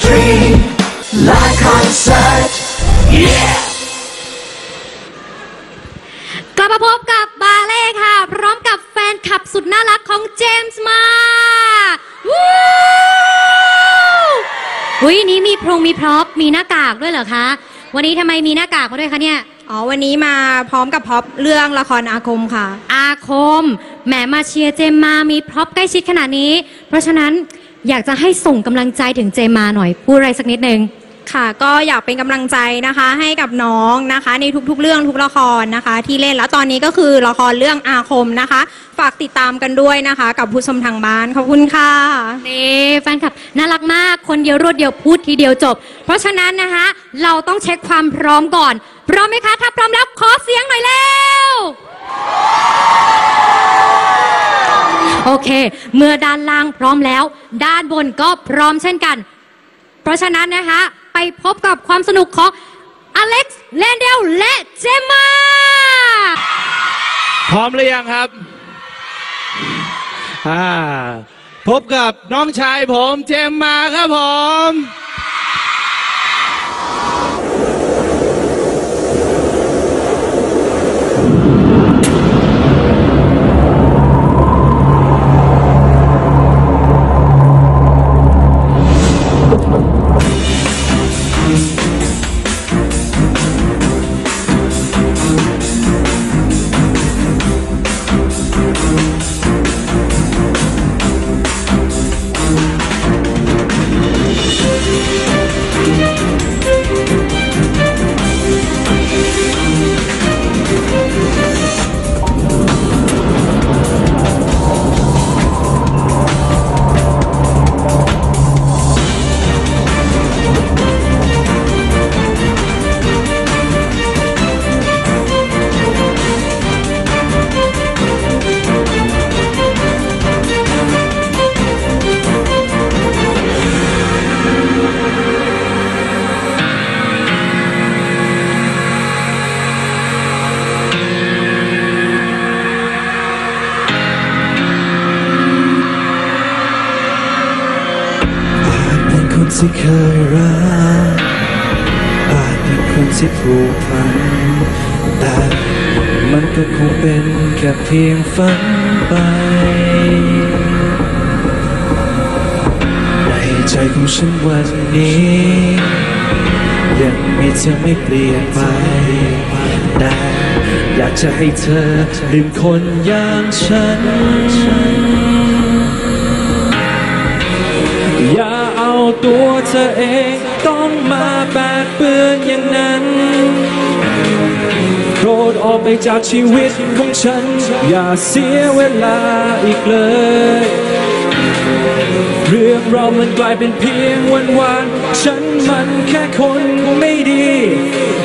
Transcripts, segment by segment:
country และคอนเสิร์ต yeah กลับมาพบกับบาเล่ค่ะ พร้อมกับแฟนคลับสุดน่ารักของเจมส์มาวู้อุ้ยนี้มีพรงมีพร็อพมีหน้ากากด้วยเหรอคะ วันนี้ทำไมมีหน้ากากมาด้วยคะเนี่ย อ๋อ วันนี้มาพร้อมกับพ็อปเรื่องละครอาคมค่ะ อาคมแหมมาเชียร์เจมมามีพร็อพใกล้ชิดขนาดนี้ เพราะฉะนั้น อยากจะให้ส่งกำลังใจถึงเจมมาหน่อย พูดอะไรสักนิดนึง ค่ะ ก็อยากเป็นกำลังใจนะคะ ให้กับน้องนะคะ ในทุกๆ เรื่องทุกละครนะคะ ที่เล่นแล้วตอนนี้ก็คือละครเรื่องอาคมนะคะ ฝากติดตามกันด้วยนะคะ กับผู้ชมทางบ้านขอบคุณค่ะนี่แฟนคลับน่ารักมากคนเดียวรวดเดียวพูดทีเดียวจบ เพราะฉะนั้นนะคะ เราต้องเช็คความพร้อมก่อนพร้อมไหมคะถ้าพร้อมแล้วขอเสียงหน่อยเร็ว โอเค เมื่อด้านล่างพร้อมแล้ว ด้านบนก็พร้อมเช่นกัน เพราะฉะนั้นนะคะ ไปพบกับความสนุกของอเล็กซ์แลนเดลและเจมมาพร้อมหรือยังครับพบกับน้องชายผมเจมมาครับผม ที่เคยรักอาจเป็นคนที่ผูกพัน แต่มันก็คงเป็นแค่เพียงฝันไป ในใจของฉันวันนี้ ยังมีเธอไม่เปลี่ยนไปแต่อยากจะให้เธอลืมคนอย่างฉัน ตัวเธอเองต้องมาแปดเปื้อนอย่างนั้นโปรดออกไปจากชีวิตของฉัน อย่าเสียเวลาอีกเลย เรื่องเรามันกลายเป็นเพียงวันวานๆฉันมันแค่คนไม่ดี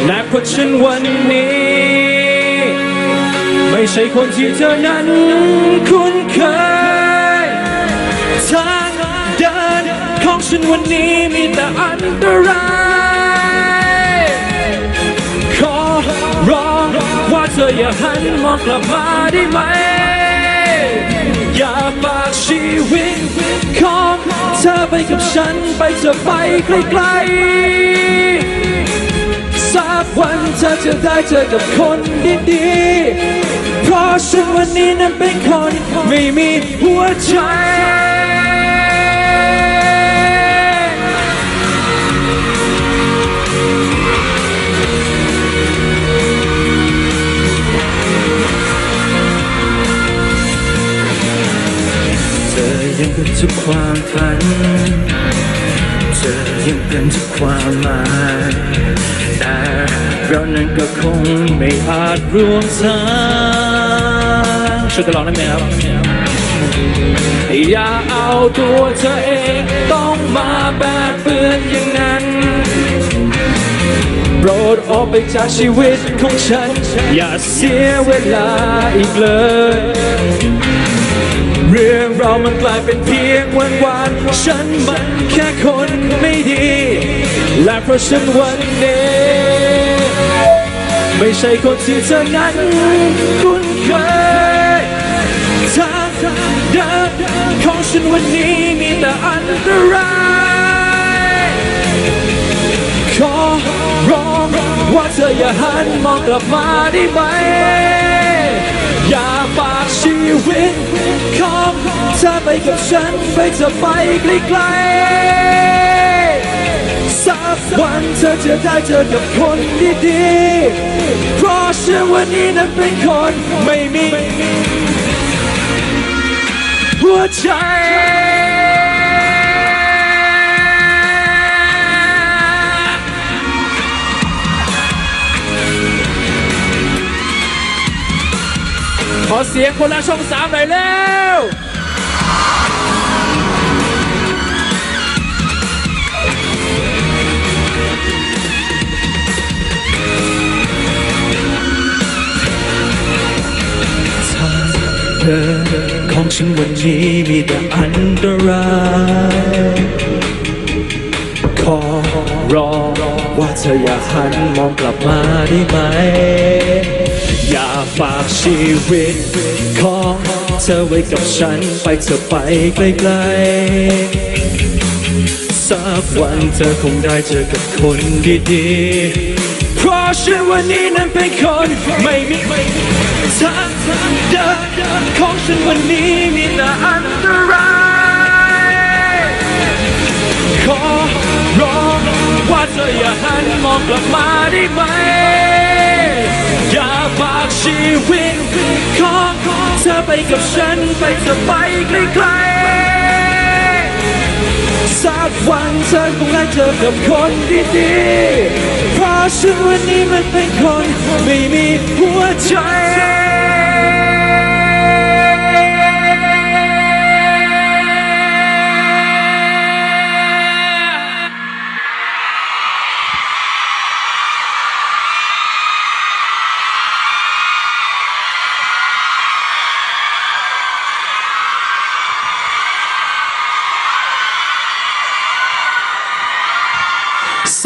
และเพราะฉันวันนี้ ไม่ใช่คนที่เธอนั้นคุ้นเคย ของฉันวันนี้มีแต่อันตรายขอร้องว่าเธออย่าหันมองกลับมาได้ไหม อย่าฝากชีวิตของเธอไปกับฉันไปเธอไปไกลๆสักวันเธอจะได้เจอกับคนดีๆ เพราะฉันวันนี้นั้นเป็นคนไม่มีหัวใจ ยังเป็นทุกความฝัน เธอยังเป็นทุกความหมายแต่เรานั้นก็คงไม่อาจร่วมทางช่วยกันร้องได้ไหมครับ อย่าเอาตัวเธอเองต้องมาแปดเปื้อนอย่างนั้นโปรดออกไปจากชีวิตของฉัน อย่าเสียเวลาอีกเลย เรื่องเรามันกลายเป็นเพียงวันวานฉันมันแค่คนไม่ดี และเพราะฉันวันนี้ไม่ใช่คนที่เธอนั้นคุ้นเคยทางเดินของฉันวันนี้มีแต่อันตรายขอร้องว่าเธออย่าหันมองกลับมาได้ไหมอย่า ชีวิตของเธอไปกับฉันไปจะไปไกลๆสักวันเธอจะได้เจอกับคนดีๆเพราะฉันวันนี้นั้นเป็นคนไม่มี หัวใจ อเสียงคนละช่องสามหน่อยแล้วเธอของฉันวันนี้มีแต่อันตรายขอรอว่าเธออย่าหันมองกลับมาได้ไหม อย่าฝากชีวิตของเธอไว้กับฉันไปเธอไปไกลๆสักวันเธอคงได้เจอกับคนดีๆ เพราะฉันวันนี้นั้นเป็นคนไม่มีทางเดินของฉันวันนี้มีแต่อันตรายขอร้องว่าเธออย่าหันมองกลับมาได้ไหม ฝากชีวิตของเธอไปกับฉันไปจะไปไกลๆสักวันเธอคงได้เจอกับคนดีๆเพราะฉันวันนี้มันเป็นคนไม่มีหัวใจ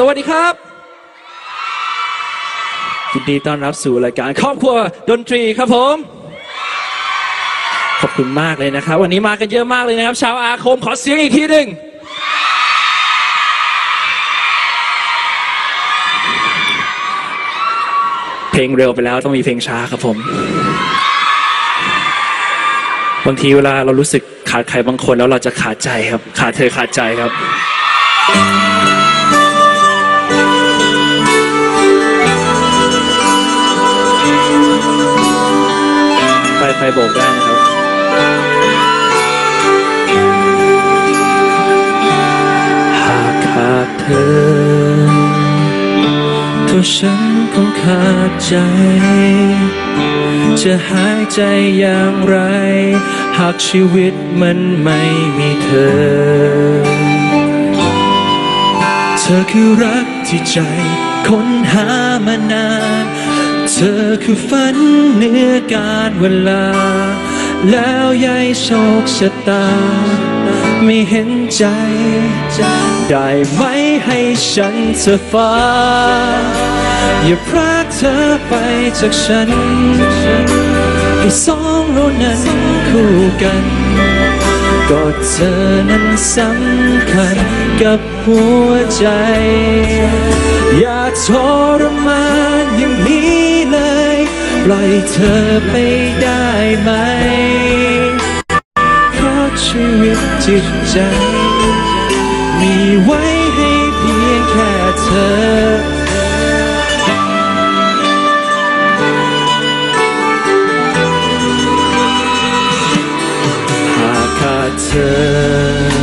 สวัสดีครับยินดีต้อนรับสู่รายการครอบครัวดนตรีครับผม ขอบคุณมากเลยนะครับ วันนี้มากันเยอะมากเลยนะครับ ชาวอาคมขอเสียงอีกทีหนึ่งเพลงเร็วไปแล้วต้องมีเพลงช้าครับผมบางทีเวลาเรารู้สึกขาดใครบางคนแล้วเราจะขาดใจครับ ขาดเธอขาดใจครับ ไปไปโบกได้นะครับ หากขาดเธอ ตัวฉันคงขาดใจ จะหายใจอย่างไร หากชีวิตมันไม่มีเธอเธอคือรักที่ใจ ค้นหามานาน ธอคือฝันเหนื้อการเวลา แล้วยายโชคชะตา ไม่เห็นใจ ได้ไหมให้ฉันเธอฟ้า อย่าพรากเธอไปจากฉัน ให้สองเรานั้นคู่กัน ก็เธอนั้นสำคัญกับหัวใจ อย่าทรมานอย่างนี้ ปล่อยเธอไปได้ไหม เพราะชีวิตจิตใจ มีไว้ให้เพียงแค่เธอหากขาดเธอ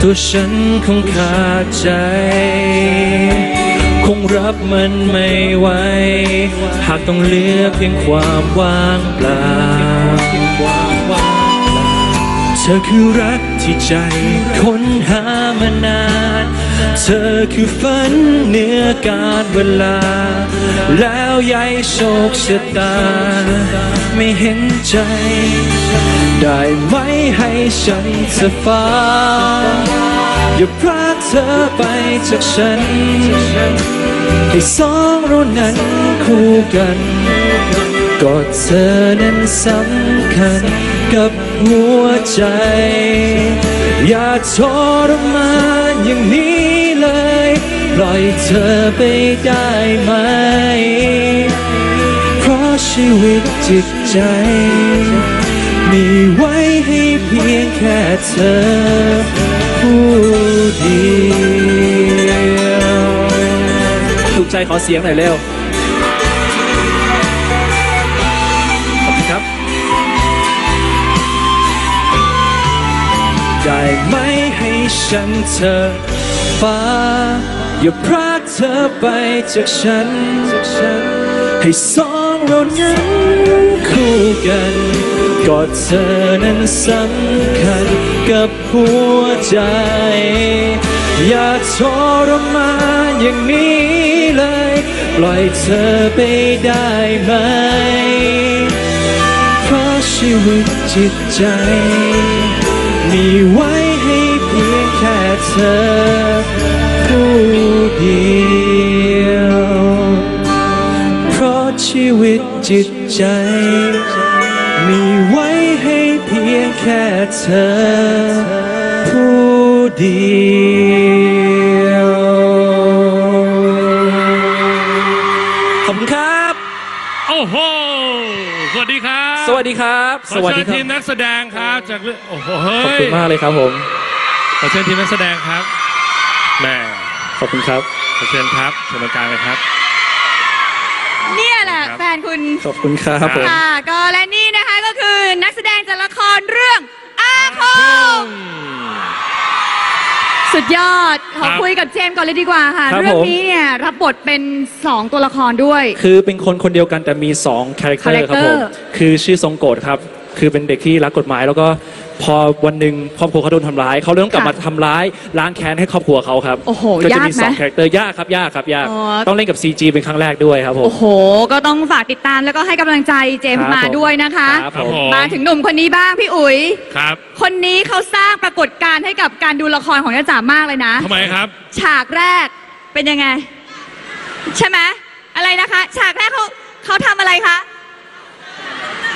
ตัวฉันคงขาดใจ คงรับมันไม่ไหวหากต้องเลือกเพียงความว่างเปล่า เธอคือรักที่ใจค้นหามานาน เธอคือฝันเหนื้อการเวลา แล้วยายโชคชะตา ไม่เห็นใจ ได้ไหมให้ฉันเธอฟ้าอย่าพรา เธอไปจากฉัน ให้สองเรานั้นคู่กันก็เธอนั้นสำคัญกับหัวใจ อย่าทรมานอย่างนี้เลยปล่อยเธอไปได้ไหม เพราะชีวิตจิตใจ มีไว้ให้เพียงแค่เธอ ผู้เดียวถูกใจขอเสียงหน่อยเร็วขอบคุณครับ ได้ไหมให้ฉันเธอฟ้า อย่าพรากเธอไปจากฉัน ให้สองเรานั้นคู่กัน กอดเธอนั้นสำคัญกับหัวใจ อย่าทรมานอย่างนี้เลย ปล่อยเธอไปได้ไหม เพราะชีวิตจิตใจ มีไว้ให้เพียงแค่เธอผู้เดียว เพราะชีวิตจิตใจ มีไว้ให้เพียงแค่เธอ ผู้เดียวขอบคุณครับ โอ้โห สวัสดีครับ สวัสดีครับ ขอเชิญทีมนักแสดงครับ จากเรื่องโอ้โหเฮ้ขอบยคุณมากเลยครับผม ขอเชิญทีมนักแสดงครับแหม่ขอบคุณครับ ขอเชิญครับเชิญตรงกลางเลยครับ เนี่ยแหละครับ แฟนคุณขอบคุณครับผม ค่ะก็และนี่ แสดงจากละครเรื่องอาคมสุดยอด ขอครับคุยกับเจมส์ก่อนเลยดีกว่าค่ะ ครับเรื่องผม นี้เนี่ยรับบทเป็น 2 ตัวละครด้วย คือเป็นคนคนเดียวกันแต่มี2คาแรคเตอร์ครับผม Character คือชื่อทรงโกรธครับ คือเป็นเด็กที่รักกฎหมาย แล้วก็พอวันหนึ่งครอบครัวเขาโดนทำร้ายเขาเลยต้องกลับค่ะมาทำร้ายล้างแค้นให้ครอบครัวเขาครับโอ้โหก็จะยากมีไหมสองคาแรคเตอร์ยากครับยากครับยากอ๋อ ต้องเล่นกับ CG เป็นครั้งแรกด้วยครับผม โอ้โห ก็ต้องฝากติดตามแล้วก็ให้กำลังใจเจมครัส์บมาผม ด้วยนะคะ ครับครับผมผม มาถึงหนุ่มคนนี้บ้างพี่อุ๋ย ครับคนนี้เขาสร้างปรากฏการณ์ให้กับการดูละครของยาจ๋ามากเลยนะ ทำไมครับ ฉากแรกเป็นยังไง ใช่ไหมอะไรนะคะ ฉากแรกเขาเขาทำอะไรคะ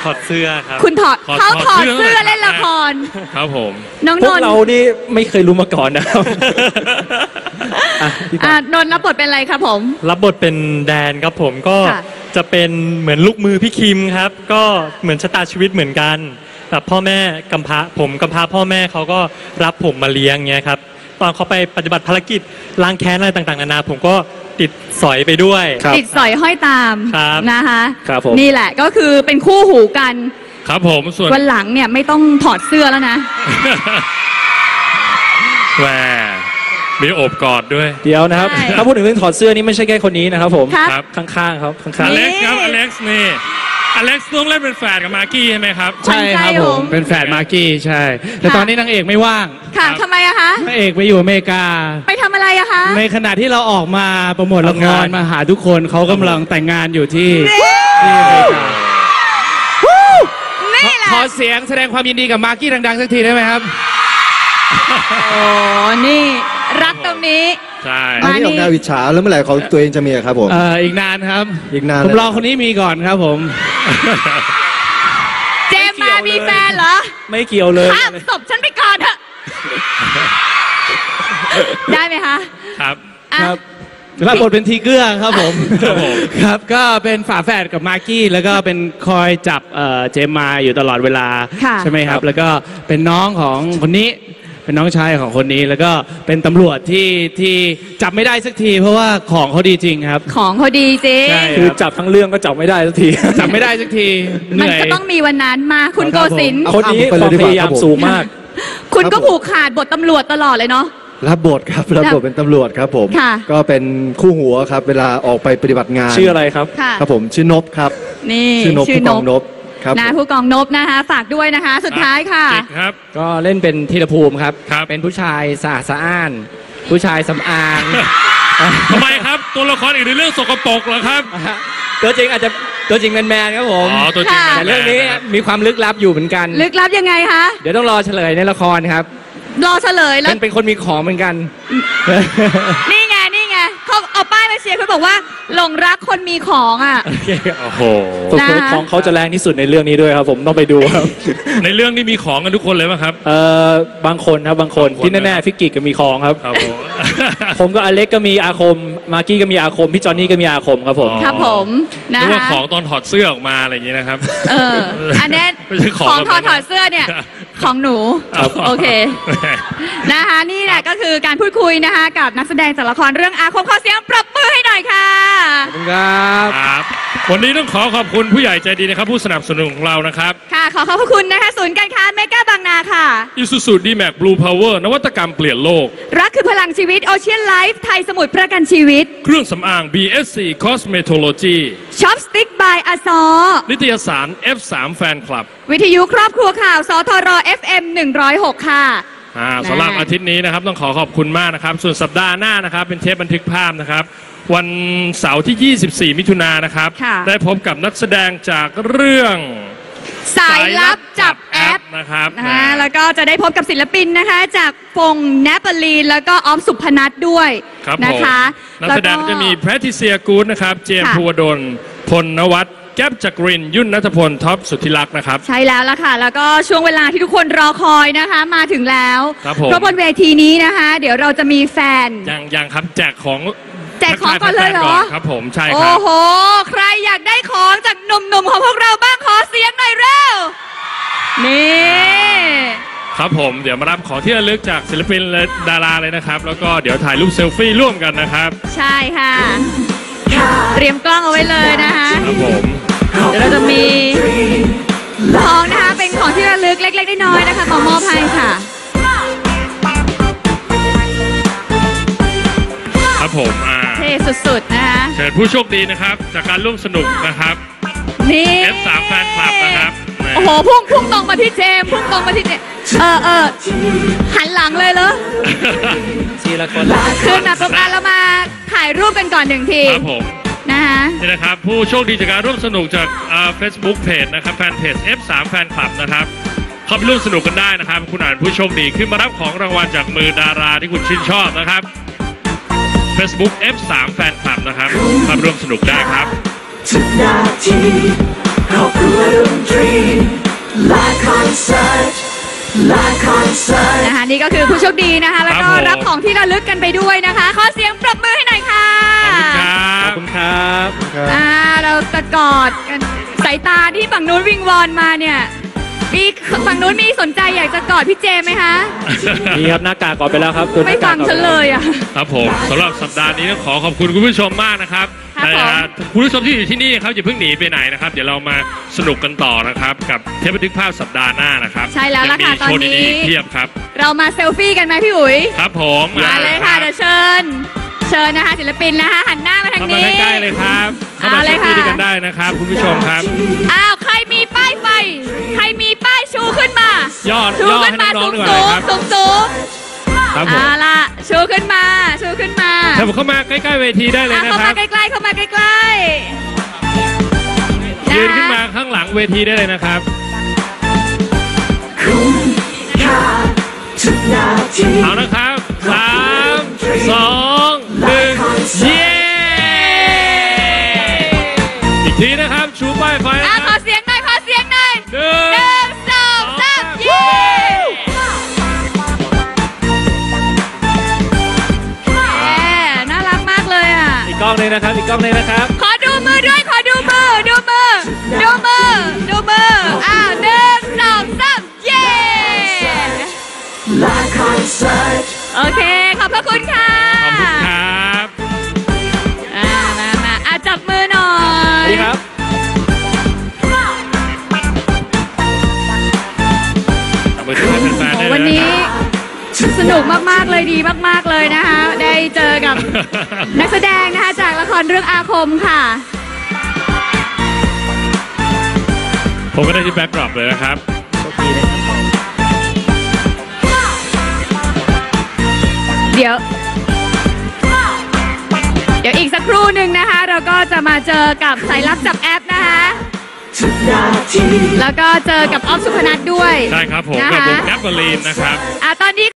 ถอดเสื้อครับ คุณถอดถอดเขาถอดถอดเสื้เสื้ออเล่นละคร ครับผม น้องพนวกนท์เรานี่ไม่เคยรู้มาก่อนนะครับ อะพี่ปาอ่านนท์รับบทเป็นอะไรครับผม รับบทเป็นแดนครับผมก็ค่ะ จะเป็นเหมือนลูกมือพี่คิมครับ ก็เหมือนชะตาชีวิตเหมือนกันแบบพ่อแม่กำพร้าผมกำพร้าพ่อแม่เขาก็รับผมมาเลี้ยงเงี้ยครับ ตอนเขาไปปฏิบัติภารกิจล้างแค้นอะไรต่างๆนานาผมก็ติดสอยไปด้วย ครับ ติดสอยห้อยตามครับนะคะครับผม นี่แหละก็คือเป็นคู่หูกันครับผมส่วนวันหลังเนี่ยไม่ต้องถอดเสื้อแล้วนะ แหมมีโอบกอดด้วย เดี๋ยวนะครับ ใช่ ถ้าพูดถึงเรื่องถอดเสื้อนี่ไม่ใช่แค่คนนี้นะครับผม ครับครับข้างๆครับข้างอๆ เล็กซ์ครับนี่อเล็กซ์นี่อ เล็กซ์ต้องเล่นเป็นแฝดกับมากกี้ใช่ไหมครับขวัญใช่ใจครับผผมมเป็นแฝดมากกี้ใช่ แต่ค่ะตอนนี้นางเอกไม่ว่างค่ะครับทำไมอะคะนางเอกไปอยู่อเมริกา ไปทำอะไรอะคะ ในขณะที่เราออกมาโปรโมทละคทำงารนมาหาทุกคนเขากำลังแต่งงานอยู่ที่ที่อเมริกานี่แหละขอเสียงแสดงความยินดีกับมากกี้ดังๆสักทีได้ไหมครับโอ้นี่รักตรงนี้ใช่มาอันนี้ออกแนวอิจฉาแล้วเมื่อไหร่เขาตัวเองจะมีอะครับผมเอ่ออีกนานครับ อีกนานผมเลยรอคนนี้มีก่อนครับผม เจมส์มามีแฟนเหรอ ไม่เกี่ยวเลยข้ามศพฉันไปก่อนเถอะ ได้ไหมคะครับอะครับรับบทเป็นทีเกอร์ครับผม ครับผม ครับก็เป็นฝาแฝดกับมากกี้แล้วก็เป็นคอยจับเอ่อเจมมาอยู่ตลอดเวลาค่ะ ใช่ไหมครับ แล้วก็เป็นน้องของคนนี้ เป็นน้องชายของคนนี้ แล้วก็เป็นตำรวจที่ที่จับไม่ได้สักที เพราะว่าของเขาดีจริงครับ ของเขาดีจริง ใช่ คือจับทั้งเรื่องก็จับไม่ได้สักที จับไม่ได้สักทีเหมันนื่อยก็ต้องมีวันนั้นมาคุณคโกรับผมศินทร์เอาคนนี้ข้ามคไปเลวายมดีพกว่ายายามครับผมสูงมาก คุณครับก็ผมผูกขาดบทตำรวจตลอดเลยเนาะ รับบทครับรับบทเป็นตำรวจครับผม ค่ะ ก็เป็นคู่หัวครับ เวลาออกไปปฏิบัติงานชื่ออะไรครับ ค่ะ ครับผมชื่อนบครับ นี่ชื่อนบผู้กองนบ ครับนะผู้กองนบนะคะฝากด้วยนะคะ สุดท้ายค่ะจิกครับ ก็เล่นเป็นธีรภูมิครับ ครับ เป็นผู้ชายสะอาดสะอ้าน ผู้ชายสำอางทำไมครับ ตัวละครอีกในเรื่องสกปรกเหรอครับ ตัวจริงอาจจะตัวจริงแมนๆครับผมอ๋อตัวจริงค่ะ แต่เรื่องนี้มีความลึกลับอยู่เหมือนกัน ลึกลับยังไงคะเดี๋ยวต้องรอเฉลยในละครครับรอเฉลยแล้เป็วนเป็นคนมีของเหมือนกัน นี่ บอกว่าหลงรักคนมีของอะ โอ้โหนะ ของเขาจะแรงที่สุดในเรื่องนี้ด้วยครับ ผมต้องไปดูครับ ในเรื่องนี้มีของกันทุกคนเลยป่ะครับ เอ่อบางคนครับบางคนบางคน ที่แน่ๆฟิกกิก็มีของครับ ครับผม ผมก็อเล็กก็มีอาคม มากกี้ก็มีอาคม พี่จอนนี่ก็มีอาคมครับผมครับผมนะนึกว่าคะของตอนถอดเสื้อออกมาอะไรอย่างนี้นะครับ เอออันเนี้ยไม่ใช่ของของถอดแบบนั้นถอดเสื้อเนี่ย ของหนูครับโอเค นะคะนี่แหละก็คือการพูดคุยนะคะกับนักแสดงจากละครเรื่องอาคมขอเสียงปรบมือให้หน่อยค่ะ ขอบคุณครับครับวันนี้ต้องขอขอบคุณผู้ใหญ่ใจดีนะครับ ผู้สนับสนุนของเรานะครับ ค่ะ ขอขอบพระคุณนะคะ ศูนย์การค้าเมกาบางนาค่ะ Isuzu D-Max Blue Power นวัตกรรมเปลี่ยนโลก รักคือพลังชีวิตโอเชียนไลฟ์ไทยสมุทรประกันชีวิต เครื่องสำอาง BSC Cosmetology ช็อปสติ๊กบายอซอนิตยสาร F3 Fan Club วิทยุครอบครัวข่าว สทร FM 106 ค่ะ อ่าสำหรับอาทิตย์นี้นะครับต้องขอขอบคุณมากนะครับ ส่วนสัปดาห์หน้านะครับ เป็นเทปบันทึกภาพนะครับ วันเสาร์ที่ 24 มิถุนายนนะครับ ค่ะ ได้พบกับนักแสดงจากเรื่องสายลับจับแอปนะครับนะคะแล้วก็จะได้พบกับศิลปินนะคะ จากฟงแนปลีน แล้วก็ออฟสุพนัทด้วยครับนะผมคะนักแสดงก็จะมีแพทริเซียกูดนะครับ เจมส์ค่ะ ภูวดลพลนวัต แก๊ปจักรินยุ่นนัทพลท็อปสุทธิรักษ์นะครับ ใช่แล้วล่ะค่ะ แล้วก็ช่วงเวลาที่ทุกคนรอคอยนะคะ มาถึงแล้วครับผม เพราะบนเวทีนี้นะคะ เดี๋ยวเราจะมีแฟน ยังยังครับแจกของแจกของก่อนเลยเหรอทักทาแฟนๆครับผมใช่คโอ้รับ โห ใครอยากได้ของจากหนุ่มๆของพวกเราบ้างขอเสียงหน่อยเร็ว นี่ ครับผมเดี๋ยวมารับของที่ระลึกจากศิลปินและดาราเลยนะครับ แล้วก็เดี๋ยวถ่ายรูปเซลฟี่ร่วมกันนะครับ ใช่ค่ะ เตรียมกล้องเอาไว้เลยนะคะ ครับผมเดี๋ยวเราจะมีของนะคะ เป็นของที่ระลึกเล็กๆน้อยๆนะคะมามอบให้ค่ะ ครับผมอ่าเท่สุดๆนะคะ เชิญผู้โชคดีนะครับ จากการร่วมสนุกนะครับ นี่ F3 แฟนคลับนะครับแหม โอ้โห พุ่งพุ่งตรงมาที่เจมส์พุ่งตรงมาที่เจมส์เออเออหันหลังเลยเหรอ ทีละคน ขึ้นมาปุ๊บอะเรามา ถ่ายรูปกันก่อนหนึ่งทีครับผมนะคะนี่นะครับ ผู้โชคดีจากการร่วมสนุกจากเฟซบุ๊กเพจนะครับแฟนเพจ F3 แฟนคลับนะครับเข้าไปร่วมสนุกกันได้นะครับ คุณอ่านผู้โชคดีขึ้นมารับของรางวัลจากมือดาราที่คุณชื่นชอบนะครับ Facebook F3 แฟนคลับนะครับเข้าไปร่วมสนุกได้ครับทุกนาทีครอบครัวดนตรีและคอนเสิร์ตและคอ นเสิร์ตนะคะนี่ก็คือผู้โชคดีนะคะ แล้วก็ครับผมรับของที่ระลึกกันไปด้วยนะคะ ขอเสียงปรบมือให้หน่อยค่ะขอบคุณครัขอบบคุณครับอ่าเราจะกอดกันสายตาที่ฝั่งนู้นวิงวอนมาเนี่ยมีฝั่งนู้นมีสนใจอยากจะกอดพี่เจมส์ไหมคะนี่ครับหน้ากากก่อนไปแล้วครับตัวหไม่น้ากาฟักงก่อนฉันไปเลแล้วยอะครับผมสำหรับสัปดาห์นี้ต้องขอขอบคุณคุณผู้ชมมากนะครับ ครับแต่ผม คุณผู้ชมที่อยู่ที่นี่ครับอย่าเพิ่งหนีไปไหนนะครับ เดี๋ยวเรามาสนุกกันต่อนะครับ กับเทปบันทึกภาพสัปดาห์หน้านะครับใช่แล้วล่ะค่ะยังมีโชว์ตอนนี้ ดีๆเพียบครับ เรามาเซลฟี่กันไหมพี่อุ๋ยครับผมมาเลยค่ะเดี๋ยวเชิญ เชิญนะคะศิลปินนะคะหันหน้ามาทางเข้ามานี้ ใกล้ๆเลยครับเข้ามาเอาเลเซยลฟี่ค่ะด้วยกันได้นะครับ คุณผู้ชมครับ อ้าวใครมีป้ายไฟ ใครมีป้ายชูขึ้นมายอดชูยอดขึ้นให้มาน้สูองงๆดีกว่าสูนะงครับ สูงสูง ครับผม เอาล่ะชูขึ้นมาชูขึ้นมาถ้าผมเข้ามาใกล้ๆเวทีได้เลยอะนะเข้าคมารับ ใกล้ๆเข้ามาใกล้ๆยืนขึ้นนะมาคะข้างหลังเวทีได้เลยนะครับ คุ้มค่าทุกนาทีเอานะครับสา นึงนะครับ อีกกล้องหนึงนะครับ ขอดูมือด้วย ขอดูมือ ดูมือ ดูมือ ดูมืออ้าวหนึ่งสองสามเย้และคอนเสิร์ตโอเค ขอบพระคุณค่ะขอบคุณครับอ่ามามาอะจับมือหน่อสวัยสดีครับเอามือถือให้แฟนๆได้เลยวันนี้ะสนุกมาก ๆ เลยดีมาก ๆ เลยนะคะ ได้เจอกับครับนักแสดงนะคะจากละ ครเรื่องอาคมค่ะ ผมก็ได้ที่แบ็กดรอปเลยนะครับ เดี๋ยว เดี๋ยวอีกสักครู่หนึ่งนะคะ เราก็จะมาเจอกับสายลับจับแอปนะคะทุกนาทีแล้วก็เจอกับออฟสุพนัทด้วย ได้ครับผมนะกับคะวงแกปเปอรีนนะครับ อะตอนนี้